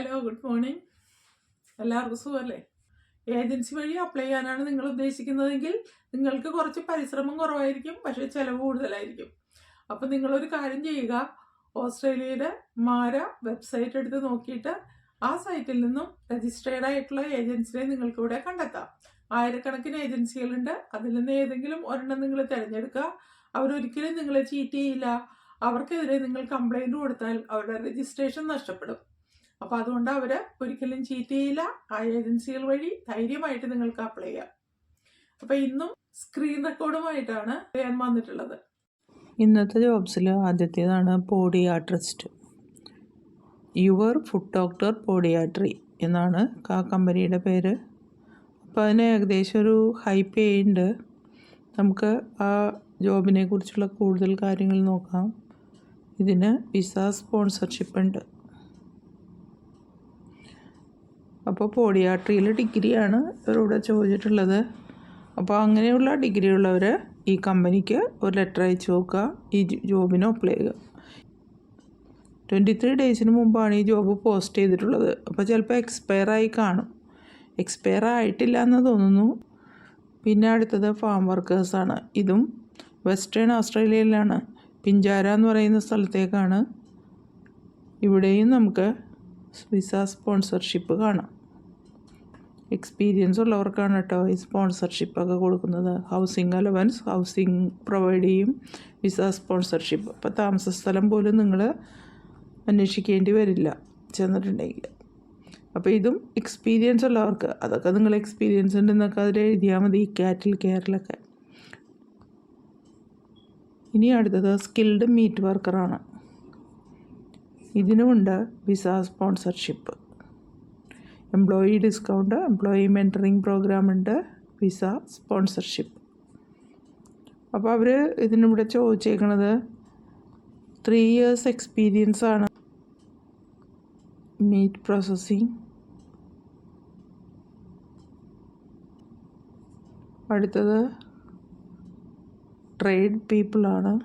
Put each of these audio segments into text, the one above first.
Hello good morning. എല്ലാവർക്കും സുഖമല്ലേ? Agency വഴി അപ്ലൈ ചെയ്യാനാണ് നിങ്ങൾ ഉദ്ദേശിക്കുന്നതെങ്കിൽ നിങ്ങൾക്ക് കുറച്ച് പരിശ്രമം കുറവായിരിക്കും പക്ഷേ ചിലവ് കൂടുതലായിരിക്കും. അപ്പം നിങ്ങളൊരു കാര്യം ചെയ്യുക. ഓസ്ട്രേലിയയുടെ മാര വെബ്സൈറ്റ് എടുത്ത് നോക്കിയിട്ട് ആ സൈറ്റിൽ നിന്നും രജിസ്റ്റേർഡ് ആയിട്ടുള്ള ഏജൻസിനെ നിങ്ങൾക്ക് ഇവിടെ കണ്ടെത്താം. ആയിരക്കണക്കിന് ഏജൻസികളുണ്ട്. അതിൽ നിന്ന് ഏതെങ്കിലും ഒരെണ്ണം നിങ്ങൾ തിരഞ്ഞെടുക്കുക. അവരൊരിക്കലും നിങ്ങളെ ചീറ്റ് ചെയ്യില്ല. അവർക്കെതിരെ നിങ്ങൾ കംപ്ലൈന്റ് കൊടുത്താൽ അവരുടെ രജിസ്ട്രേഷൻ നഷ്ടപ്പെടും. അപ്പോൾ അതുകൊണ്ട് അവർ ഒരിക്കലും ചീറ്റ് ചെയ്യില്ല ആ ഏജൻസികൾ വഴി ധൈര്യമായിട്ട് നിങ്ങൾക്ക് അപ്ലൈ ചെയ്യാം. അപ്പോൾ ഇന്നും സ്ക്രീൻ റെക്കോർഡുമായിട്ടാണ് ഞാൻ വന്നിട്ടുള്ളത്. ഇന്നത്തെ ജോബ്സിൽ ആദ്യത്തേതാണ് podiatrist your foot doctor podiatry എന്നാണ് ആ കമ്പനിയുടെ പേര്. അപ്പോൾ അതിന് ഏകദേശം ഒരു ഹൈ പേ ഉണ്ട് നമുക്ക് ആ ജോബിനെ കുറിച്ചുള്ള കൂടുതൽ കാര്യങ്ങൾ നോക്കാം. ഇതിന് വിസ സ്പോൺസർഷിപ്പ് ഉണ്ട്. അപ്പോൾ പോഡിയാട്രിയിൽ ഡിഗ്രിയാണ് ഇവരോട് ചോദിച്ചിട്ടുള്ളത്. അപ്പോൾ അങ്ങനെയുള്ള ഡിഗ്രി ഉള്ളവർ ഈ കമ്പനിക്ക് ഒരു ലെറ്റർ അയച്ചു നോക്കുക ഈ ജോബിന് അപ്ലൈ ചെയ്യുക. ട്വന്റി ത്രീ ഡേയ്സിന് മുമ്പാണ് ഈ ജോബ് പോസ്റ്റ് ചെയ്തിട്ടുള്ളത്. അപ്പോൾ ചിലപ്പോൾ എക്സ്പയർ ആയി കാണും. എക്സ്പയർ ആയിട്ടില്ല എന്ന് തോന്നുന്നു. പിന്നെ അടുത്തത് ഫാം വർക്കേഴ്സാണ് ഇതും വെസ്റ്റേൺ ഓസ്ട്രേലിയയിലാണ് പിഞ്ചാര എന്ന് പറയുന്ന സ്ഥലത്തേക്കാണ്. ഇവിടെയും നമുക്ക് വിസ സ്പോൺസർഷിപ്പ് കാണാം. എക്സ്പീരിയൻസ് ഉള്ളവർക്കാണ് കേട്ടോ ഈ സ്പോൺസർഷിപ്പൊക്കെ കൊടുക്കുന്നത്. ഹൗസിംഗ് അലവൻസ് ഹൗസിംഗ് പ്രൊവൈഡ് ചെയ്യും വിസ സ്പോൺസർഷിപ്പ്. അപ്പോൾ താമസ സ്ഥലം പോലും നിങ്ങൾ അന്വേഷിക്കേണ്ടി വരില്ല ചെന്നിട്ടുണ്ടെങ്കിൽ. അപ്പോൾ ഇതും എക്സ്പീരിയൻസ് ഉള്ളവർക്ക് അതൊക്കെ നിങ്ങൾ എക്സ്പീരിയൻസ് ഉണ്ടെന്നൊക്കെ അതിൽ എഴുതിയാൽ മതി കാറ്റിൽ കെയറിലൊക്കെ ഇനി അടുത്തത് സ്കിൽഡ് മീറ്റ് വർക്കറാണ് ഇതിനുമുണ്ട് visa sponsorship. Employee discount employee mentoring program ഉണ്ട് വിസ സ്പോൺസർഷിപ്പ്. അപ്പോൾ അവർ ഇതിനിവിടെ ചോദിച്ചേക്കണത് ത്രീ ഇയേഴ്സ് എക്സ്പീരിയൻസ് ആണ്. മീറ്റ് പ്രോസസ്സിങ് അടുത്തത് ട്രേഡ് പീപ്പിളാണ്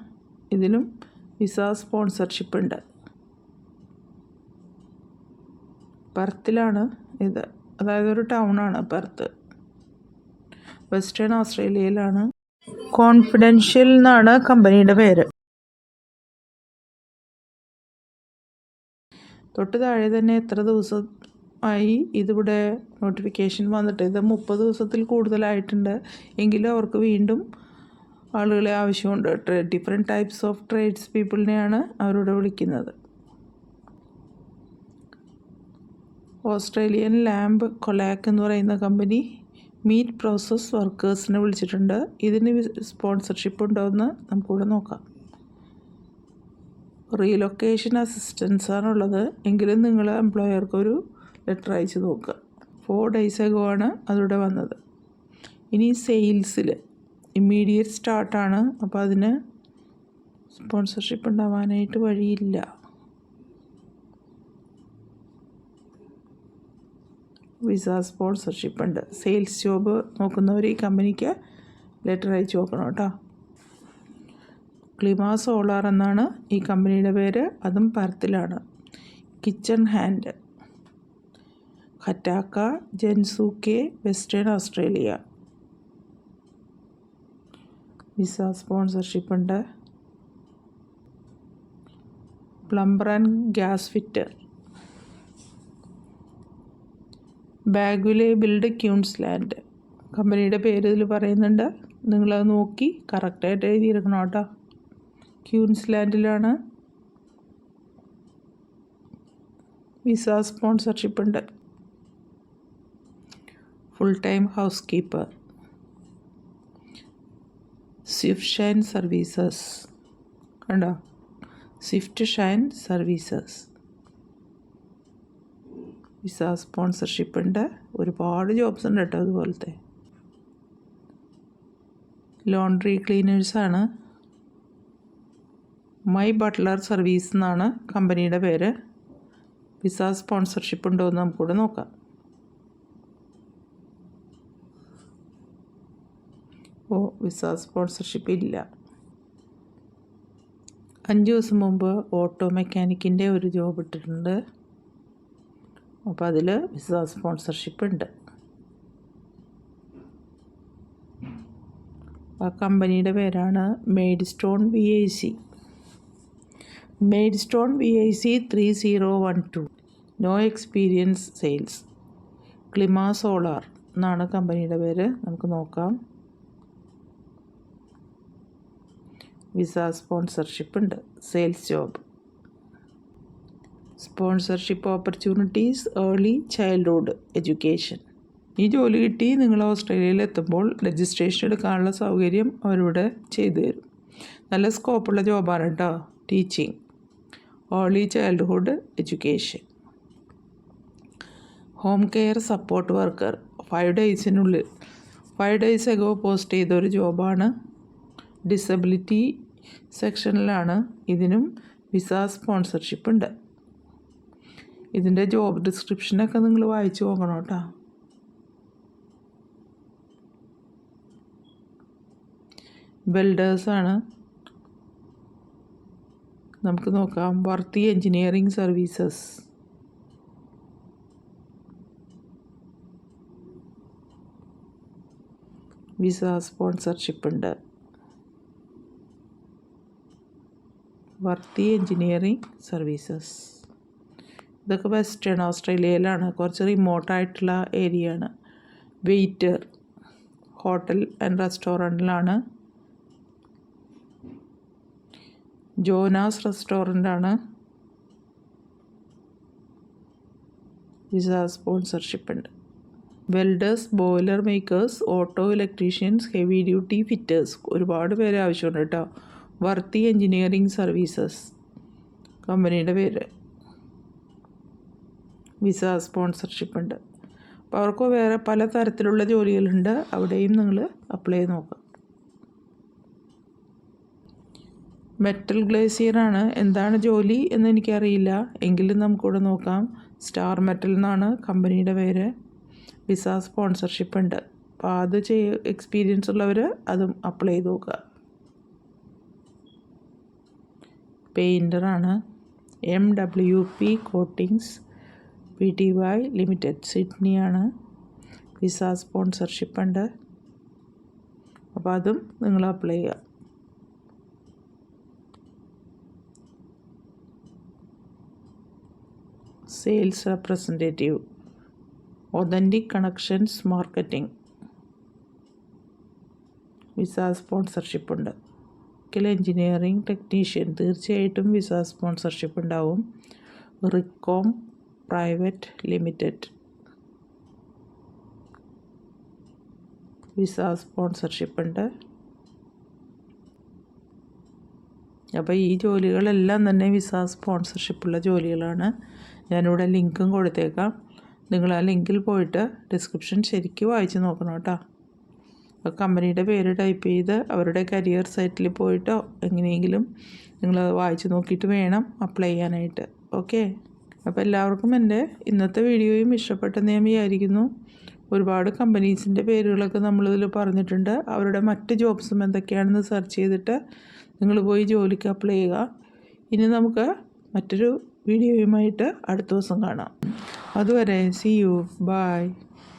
ഇതിലും വിസ സ്പോൺസർഷിപ്പ് ഉണ്ട്. പെർത്തിലാണ്. ഇത് അതായത് ഒരു ടൗൺ ആണ് പെർത്ത്. വെസ്റ്റേൺ ഓസ്ട്രേലിയയിലാണ്. കോൺഫിഡൻഷ്യൽ എന്നാണ് കമ്പനിയുടെ പേര്. തൊട്ട് താഴെ തന്നെ എത്ര ദിവസമായി ഇതിവിടെ നോട്ടിഫിക്കേഷൻ വന്നിട്ട്? ഇത് മുപ്പത് ദിവസത്തിൽ കൂടുതലായിട്ടുണ്ട്. എങ്കിലും അവർക്ക് വീണ്ടും ആളുകളെ ആവശ്യമുണ്ട്. ഡിഫറെന്റ് ടൈപ്സ് ഓഫ് ട്രേഡ്സ് പീപ്പിളിനെയാണ് അവരോട് വിളിക്കുന്നത്. ഓസ്ട്രേലിയൻ ലാംബ് കൊലാക്ക് എന്ന് പറയുന്ന കമ്പനി മീറ്റ് പ്രോസസ് വർക്കേഴ്സിനെ വിളിച്ചിട്ടുണ്ട്. ഇതിന് സ്പോൺസർഷിപ്പ് ഉണ്ടോ എന്ന് നമുക്കിവിടെ നോക്കാം. റീലൊക്കേഷൻ അസിസ്റ്റൻസ് ആണുള്ളത് എങ്കിലും നിങ്ങൾ എംപ്ലോയർക്ക് ഒരു ലെറ്റർ അയച്ച് നോക്കുക ഫോർ ഡേയ്സ് അഗോ ആണ് അതിവിടെ വന്നത്. ഇനി സെയിൽസിൽ ഇമ്മീഡിയറ്റ് സ്റ്റാർട്ടാണ്. അപ്പോൾ അതിന് സ്പോൺസർഷിപ്പ് ഉണ്ടാവാനായിട്ട് വഴിയില്ല. വിസ സ്പോൺസർഷിപ്പ് ഉണ്ട്. സെയിൽസ് ജോബ് നോക്കുന്നവർ ഈ കമ്പനിക്ക് ലെറ്റർ അയച്ച് നോക്കണം കേട്ടോ. ക്ലിമാ സോളാർ എന്നാണ് ഈ കമ്പനിയുടെ പേര്. അതും പരത്തിലാണ്. Kitchen hand. ഹറ്റാക്ക ജെൻസൂക്കെ വെസ്റ്റേൺ ഓസ്ട്രേലിയ. വിസ സ്പോൺസർഷിപ്പ് ഉണ്ട്. പ്ലംബർ ആൻഡ് ഗ്യാസ് ഫിറ്റർ ബാഗുലെ ബിൽഡ് ക്യൂൺസ് ലാൻഡ്. കമ്പനിയുടെ പേര് ഇതിൽ പറയുന്നുണ്ട്. നിങ്ങളത് നോക്കി കറക്റ്റായിട്ട് എഴുതിയിരിക്കണം കേട്ടോ. ക്യൂൻസ്ലാൻഡിലാണ് വിസ സ്പോൺസർഷിപ്പ് ഉണ്ട്. Full time housekeeper Swift Shine Services. കണ്ടോ? Swift Shine Services. Visa sponsorship ഉണ്ട്. ഒരുപാട് ജോബ്സ് ഉണ്ട് കേട്ടോ അതുപോലത്തെ. ലോണ്ട്രി ക്ലീനേഴ്സാണ് മൈ ബട്ട്ലർ സർവീസ് എന്നാണ് കമ്പനിയുടെ പേര്. വിസ സ്പോൺസർഷിപ്പ് ഉണ്ടോ എന്ന് നമുക്കിവിടെ നോക്കാം. ഓ വിസ സ്പോൺസർഷിപ്പ് ഇല്ല. അഞ്ച് ദിവസം മുമ്പ് ഓട്ടോ മെക്കാനിക്കിന്റെ ഒരു ജോബ് ഇട്ടിട്ടുണ്ട്. അപ്പോൾ അതിൽ വിസ സ്പോൺസർഷിപ്പ് ഉണ്ട്. ആ കമ്പനിയുടെ പേരാണ് Maidstone V I C Maidstone V I C three zero one two no experience sales Clima Solar എന്നാണ് കമ്പനിയുടെ പേര്. നമുക്ക് നോക്കാം. വിസ സ്പോൺസർഷിപ്പ് ഉണ്ട്. Sales job sponsorship opportunities early childhood education ഈ ജോലി കിട്ടി നിങ്ങൾ ഓസ്ട്രേലിയയിൽ എത്തുമ്പോൾ രജിസ്ട്രേഷൻ എടുക്കാനുള്ള സൗകര്യം അവരിവിടെ ചെയ്തു തരും. നല്ല സ്കോപ്പുള്ള ജോബാണ് കേട്ടോ teaching early childhood education home care support worker five ഡേയ്സിനുള്ളിൽ five days ago post ചെയ്ത ഒരു ജോബാണ് ഡിസബിലിറ്റി സെക്ഷനിലാണ് ഇതിനും വിസ സ്പോൺസർഷിപ്പ് ഉണ്ട്. ഇതിന്റെ ജോബ് ഡിസ്ക്രിപ്ഷനൊക്കെ നിങ്ങൾ വായിച്ചു നോക്കണം കേട്ടോ. ബിൽഡേഴ്സാണ് നമുക്ക് നോക്കാം. വർത്തി എഞ്ചിനീയറിംഗ് സർവീസസ് വിസ സ്പോൺസർഷിപ്പ് ഉണ്ട്. വർത്തി എഞ്ചിനീയറിംഗ് സർവീസസ് ഇതൊക്കെ വെസ്റ്റേൺ ഓസ്ട്രേലിയയിലാണ് കുറച്ച് റിമോട്ടായിട്ടുള്ള ഏരിയ ആണ്. Waiter hotel and റെസ്റ്റോറന്റിലാണ് Jonas റെസ്റ്റോറന്റാണ് visa sponsorship ഉണ്ട്. Welders boiler makers auto electricians heavy duty fitters ഒരുപാട് പേര് ആവശ്യമുണ്ട് കേട്ടോ. വർത്തി എൻജിനീയറിംഗ് സർവീസസ് കമ്പനിയുടെ പേര്. വിസ സ്പോൺസർഷിപ്പ് ഉണ്ട്. അപ്പോൾ അവർക്ക് വേറെ പല തരത്തിലുള്ള ജോലികളുണ്ട്. അവിടെയും നിങ്ങൾ അപ്ലൈ ചെയ്ത് നോക്കാം മെറ്റൽ ഗ്ലേസിയറാണ് എന്താണ് ജോലി എന്ന് എനിക്കറിയില്ല. എങ്കിലും നമുക്കിവിടെ നോക്കാം. സ്റ്റാർ മെറ്റൽ എന്നാണ് കമ്പനിയുടെ പേര്. വിസ സ്പോൺസർഷിപ്പ് ഉണ്ട്. അപ്പോൾ അത് ചെയ്യ എക്സ്പീരിയൻസ് ഉള്ളവർ അതും അപ്ലൈ ചെയ്ത് നോക്കുക. പെയിന്ററാണ് M W P coatings P T Y limited സിഡ്നിയാണ്. Visa sponsorship ഉണ്ട്. അപ്പോൾ അതും നിങ്ങൾ അപ്ലൈ ചെയ്യുക. Sales representative authentic connections marketing. Visa sponsorship ഉണ്ട്. മെഡിക്കൽ എഞ്ചിനീയറിംഗ് ടെക്നീഷ്യൻ തീർച്ചയായിട്ടും വിസ സ്പോൺസർഷിപ്പ് ഉണ്ടാവും. Recom private limited visa sponsorship ഉണ്ട്. അപ്പോൾ ഈ ജോലികളെല്ലാം തന്നെ വിസ സ്പോൺസർഷിപ്പുള്ള ജോലികളാണ്. ഞാനിവിടെ ലിങ്കും കൊടുത്തേക്കാം. നിങ്ങൾ ആ ലിങ്കിൽ പോയിട്ട് ഡിസ്ക്രിപ്ഷൻ ശരിക്കും വായിച്ച് നോക്കണം കേട്ടോ. അപ്പോൾ കമ്പനിയുടെ പേര് ടൈപ്പ് ചെയ്ത് അവരുടെ കരിയർ സൈറ്റിൽ പോയിട്ടോ എങ്ങനെയെങ്കിലും നിങ്ങൾ വായിച്ച് നോക്കിയിട്ട് വേണം അപ്ലൈ ചെയ്യാനായിട്ട്. ഓക്കെ അപ്പോൾ എല്ലാവർക്കും എന്റെ ഇന്നത്തെ വീഡിയോയും ഇഷ്ടപ്പെട്ട ഞാൻ വിചാരിക്കുന്നു. ഒരുപാട് കമ്പനീസിന്റെ പേരുകളൊക്കെ നമ്മളിതിൽ പറഞ്ഞിട്ടുണ്ട്. അവരുടെ മറ്റ് ജോബ്സും എന്തൊക്കെയാണെന്ന് സെർച്ച് ചെയ്തിട്ട് നിങ്ങൾ പോയി ജോലിക്ക് അപ്ലൈ ചെയ്യുക. ഇനി നമുക്ക് മറ്റൊരു വീഡിയോയുമായിട്ട് അടുത്ത ദിവസം കാണാം. അതുവരെ സി യു ബായ്